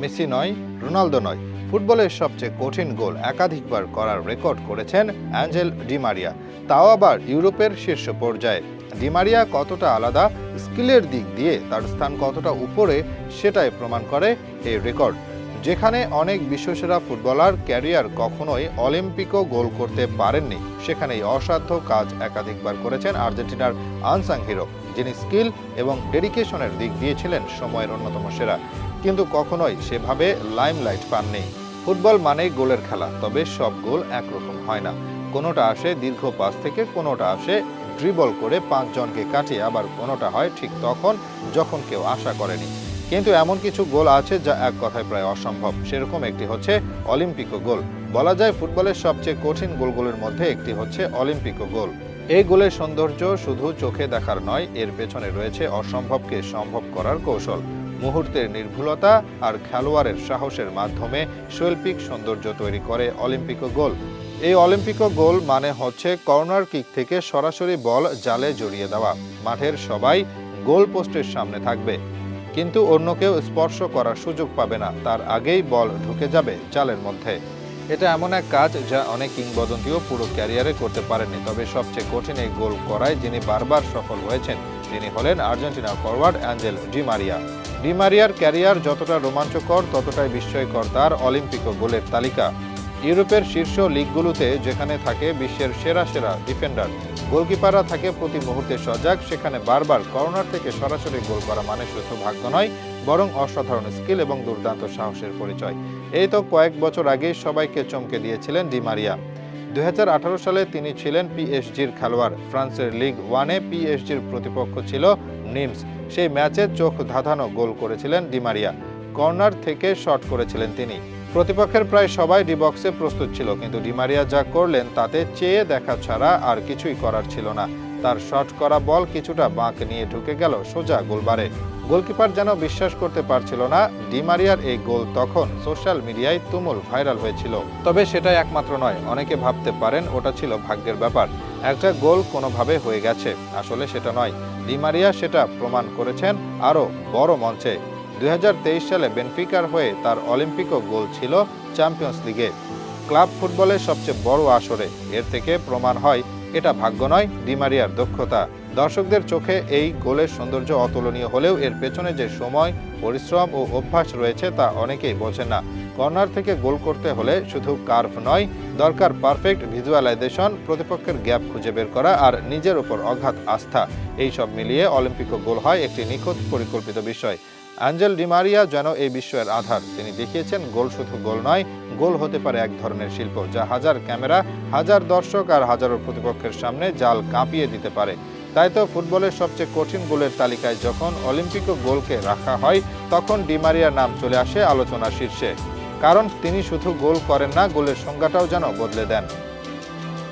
Messi নয়, Ronaldo নয়। ফুটবলের সবচেয়ে কঠিন গোল একাধিকবার করার রেকর্ড করেছেন অ্যাঞ্জেল ডিমারিয়া তাও আবার ইউরোপের শীর্ষ পর্যায়ে। ডিমারিয়া কতটা আলাদা, স্কিলের দিক দিয়ে তার স্থান কতটা উপরে, সেটাই প্রমাণ করে এই রেকর্ড। যেখানে অনেক বিশ্বসেরা ফুটবলার ক্যারিয়ার কখনোই অলিম্পিকও গোল করতে পারেননি। সেখানেই অসাধ্য কাজ একাধিকবার করেছেন আর্জেন্টিনার আনসাং হিরো। যিনি স্কিল এবং ডেডিকেশনের দিক দিয়েছিলেন সময়ের অন্যতম সেরা। কিন্তু কখনোই সেভাবে লাইমলাইট পাননি। ফুটবল মানেই গোলের খেলা, তবে সব গোল একরকম হয় না। কোনোটা আসে দীর্ঘ পাস থেকে, কোনোটা আসে ড্রিবল করে পাঁচজনকে কাটিয়ে, আবার কোনোটা হয় ঠিক তখন, যখন কেউ আশা করেনি। কিন্তু এমন কিছু গোল আছে যা এক কথায় প্রায় অসম্ভব। সেরকম একটি হচ্ছে অলিম্পিকো গোল। বলা যায় ফুটবলের সবচেয়ে কঠিন গোলগুলোর মধ্যে একটি হচ্ছে অলিম্পিকো গোল। এই গোলের সৌন্দর্য শুধু চোখে দেখার নয়, এর পেছনে রয়েছে অসম্ভবকে সম্ভব করার কৌশল। মুহূর্তের নির্ভুলতা আর খেলোয়াড়ের সাহসের মাধ্যমে শৈল্পিক সৌন্দর্য তৈরি করে অলিম্পিকো গোল। এই অলিম্পিকো গোল মানে হচ্ছে কর্নার কিক থেকে সরাসরি বল জালে জড়িয়ে দেওয়া। মাঠের সবাই গোল পোস্টের সামনে থাকবে। কিন্তু অন্য কেউ স্পর্শ করার সুযোগ পাবে না। তার আগেই বল ঢুকে যাবে জালের মধ্যে। এটা এমন এক কাজ যা অনেক কিংবদন্তিও পুরো ক্যারিয়ারে করতে পারেননি। তবে সবচেয়ে কঠিন এই গোল করায় যিনি বারবার সফল হয়েছেন, তিনি হলেন Argentina forward Angel Di Maria ডিমারিয়ার career যতটা রোমাঞ্চকর, ততটাই বিস্ময়কর তার অলিম্পিক গোলের তালিকা। ইউরোপের শীর্ষ লিগগুলোতে যেখানে থাকে বিশ্বের সেরা সেরা ডিফেন্ডার, গোলকিপাররা থাকে প্রতি মুহূর্তে সজাগ, সেখানে বারবার কর্নার থেকে সরাসরি গোল করা মানে শুধু ভাগ্য নয়, বরং অসাধারণ স্কিল এবং দুর্দান্ত সাহসের পরিচয়। এই তো কয়েক বছর আগেই সবাইকে চমকে দিয়েছিলেন ডিমারিয়া দুই হাজার আঠারো সালে তিনি ছিলেন পিএসজির খেলোয়াড়। ফ্রান্সের লিগ ওয়ানে পিএসজির প্রতিপক্ষ ছিল নিমস। সেই ম্যাচে চোখ ধাঁধানো গোল করেছিলেন ডিমারিয়া কর্নার থেকে শট করেছিলেন তিনি। প্রতিপক্ষের প্রায় সবাই ডিবক্সে প্রস্তুত ছিল, কিন্তু ডিমারিয়া যা করলেন তাতে চেয়ে দেখা ছাড়া আর কিছুই করার ছিল না। তার শট করা বল কিছুটা বাঁক নিয়ে ঢুকে গেল সোজা গোলবারে। গোলকিপার যেন বিশ্বাস করতে পারছিল না, ডিমারিয়ার এই গোল তখন সোশ্যাল মিডিয়ায় তুমুল ভাইরাল হয়েছিল। তবে সেটাই একমাত্র নয়, অনেকে ভাবতে পারেন ওটা ছিল ভাগ্যের ব্যাপার। একটা গোল কোনোভাবে হয়ে গেছে, আসলে সেটা নয়। ডিমারিয়া সেটা প্রমাণ করেছেন আরও বড় মঞ্চে। দুই হাজার তেইশ সালে বেনফিকার হয়ে তার অলিম্পিকও গোল ছিল চ্যাম্পিয়ন্স লিগে। ক্লাব ফুটবলের সবচেয়ে বড় আসরে। এর থেকে প্রমাণ হয়, এটা ভাগ্য নয় ডিমারিয়ার দক্ষতা। দর্শকদের চোখে এই গোলের সৌন্দর্য অতুলনীয় হলেও এর পেছনে যে সময়, পরিশ্রম ও অভ্যাস রয়েছে তা অনেকেই বোঝেন না। কর্নার থেকে গোল করতে হলে শুধু কার্ভ নয়, দরকার পারফেক্ট ভিজুয়ালাইজেশন, প্রতিপক্ষের গ্যাপ খুঁজে বের করা আর নিজের উপর অগাধ আস্থা। এই সব মিলিয়ে অলিম্পিকও গোল হয় একটি নিখুঁত পরিকল্পিত বিষয়। অ্যাঞ্জেল ডিমারিয়া যেন এই বিশ্বের আধার। তিনি দেখিয়েছেন, গোল শুধু গোল নয়, গোল হতে পারে এক ধরনের শিল্প, যা হাজার ক্যামেরা, হাজার দর্শক আর হাজারো প্রতিপক্ষের সামনে জাল কাঁপিয়ে দিতে পারে। তাই তো ফুটবলের সবচেয়ে কঠিন গোলের তালিকায় যখন অলিম্পিকও গোলকে রাখা হয়, তখন ডিমারিয়ার নাম চলে আসে আলোচনার শীর্ষে। কারণ তিনি শুধু গোল করেন না, গোলের সংজ্ঞাটাও যেন বদলে দেন।